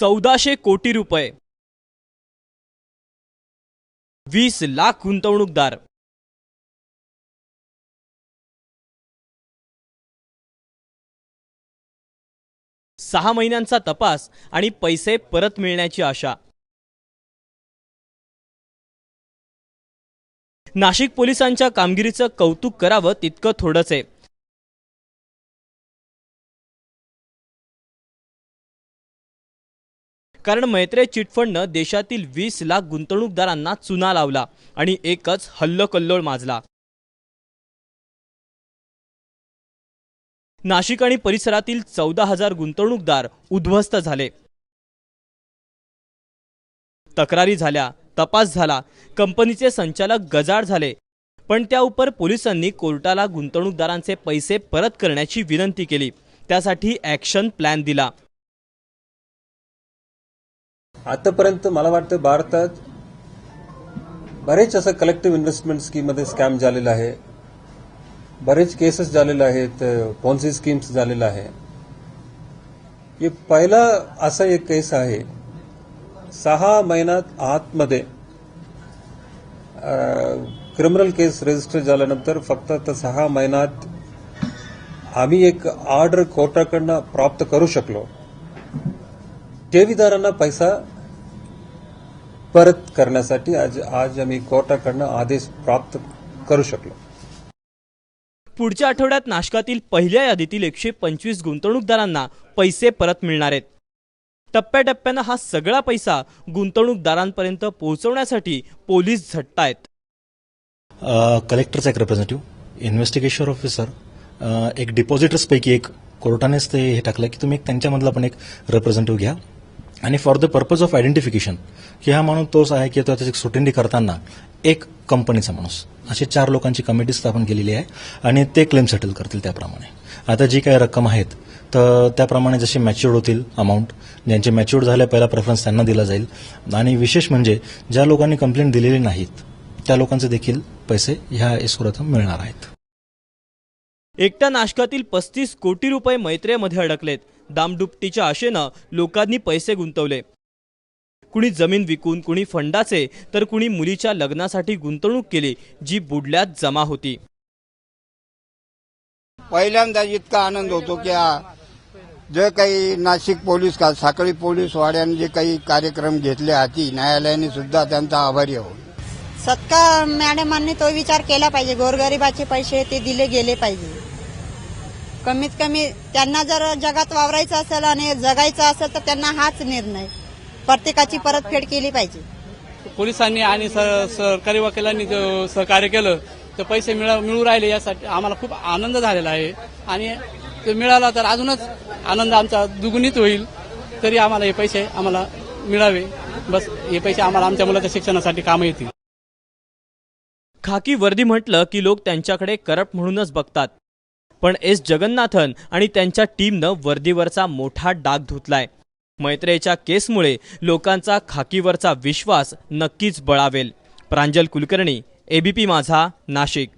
चौदाशे कोटी रुपये. वीस लाख गुंतवणूकदार. सहा महिन्यांचा तपास आणि पैसे परत मिळण्याची आशा. नाशिक पोलिसांच्या कामगिरीचं कौतुक करावं तितकं थोडंच आहे. कारण मैत्रे चिटफंडनं देशातील वीस लाख गुंतवणूकदारांना चुना लावला आणि एकच हल्लकल्लोळ माजला. नाशिक आणि परिसरातील चौदा हजार गुंतवणूकदार उद्ध्वस्त झाले. तक्रारी झाल्या तपास झाला कंपनीचे संचालक गजाड झाले पण त्या उपर पोलिसांनी कोर्टाला गुंतवणूकदारांचे पैसे परत करण्याची विनंती केली. त्यासाठी ॲक्शन प्लॅन दिला. आतापर्यंत मला वाटतं भारतात बरेच असं कलेक्टिव्ह इन्व्हेस्टमेंट स्कीममध्ये स्कॅम झालेला आहे. बरेच केसेस झालेले आहेत पॉन्सी स्कीम्स झालेला आहे. हे पहिला असा एक केस आहे. सहा महिन्यात आतमध्ये क्रिमिनल केस रजिस्टर झाल्यानंतर फक्त आता सहा महिन्यात आम्ही एक ऑर्डर कोर्टाकडनं प्राप्त करू शकलो. ठेवीदारांना पैसा परत करण्यासाठी आज आज आम्ही कोर्टाकडनं आदेश प्राप्त करू शकलो. पुढच्या आठवड्यात नाशकातील पहिल्या यादीतील एकशे पंचवीस गुंतवणूकदारांना पैसे परत मिळणार आहेत. टप्प्याटप्प्यानं हा सगळा पैसा गुंतवणूकदारांपर्यंत पोहोचवण्यासाठी पोलीस झटतायत. कलेक्टरचा एक रिप्रेझेंटेटिव्ह इन्व्हेस्टिगेशन ऑफिसर एक डिपॉझिटर्सपैकी एक कोर्टानेच ते हे टाकलं की तुम्ही एक त्यांच्यामधला पण एक रिप्रेझेंटेटिव्ह घ्या. आणि for the purpose of identification की हा माणूस तोच आहे की तो त्याची सुटेंडी करताना एक कंपनीचा माणूस अशी चार लोकांची कमिटी स्थापन केलेली आहे आणि ते क्लेम सेटल करतील त्याप्रमाणे. आता जी काही रक्कम आहेत तर त्याप्रमाणे जसे मॅच्युअर्ड होतील अमाऊंट ज्यांचे मॅच्युअर्ड झाले पहिला प्रेफरन्स त्यांना दिला जाईल. आणि विशेष म्हणजे ज्या लोकांनी कंप्लेंट दिलेली नाहीत त्या लोकांचे देखील पैसे ह्या एस्क्रोतून मिळणार आहेत. एकट्या नाशकातील पस्तीस कोटी रुपये मैत्रेमध्ये अडकलेत. दामडुपटीच्या आशेनं लोकांनी पैसे गुंतवले. कुणी जमीन विकून कुणी फंडाचे तर कुणी मुलीच्या लग्नासाठी गुंतवणूक केली जी बुडल्यात जमा होती. पहिल्यांदा इतका आनंद होतो की जे काही नाशिक पोलीस का साखळी पोलीस वाड्याने जे काही कार्यक्रम घेतले हाती न्यायालयाने सुद्धा त्यांचा आभारी आहोत. सत्कार मॅडमांनी तो विचार केला पाहिजे. गोरगरिबाचे पैसे ते दिले गेले पाहिजे. कमीत कमी त्यांना जर जगात वावरायचं असेल आणि जगायचं असेल तर त्यांना हाच निर्णय. प्रत्येकाची परतफेड केली पाहिजे. पोलिसांनी आणि स- सरकारी वकिलांनी जो सहकार्य केलं तर पैसे मिळा मिळू राहिले यासाठी आम्हाला खूप आनंद झालेला आहे. आणि ते मिळाला तर अजूनच आनंद आमचा दुगुणित होईल. तरी आम्हाला हे पैसे आम्हाला मिळावे. बस हे पैसे आम्हाला आमच्या मुलाच्या शिक्षणासाठी कामं येतील. खाकी वर्दी म्हटलं की लोक त्यांच्याकडे करप्ट म्हणूनच बघतात. पण एस जगन्नाथन आणि त्यांच्या टीमनं वर्दीवरचा मोठा डाग धुतलाय. मैत्रेच्या केसमुळे लोकांचा खाकीवरचा विश्वास नक्कीच बळावेल. प्रांजल कुलकर्णी एबीपी माझा नाशिक.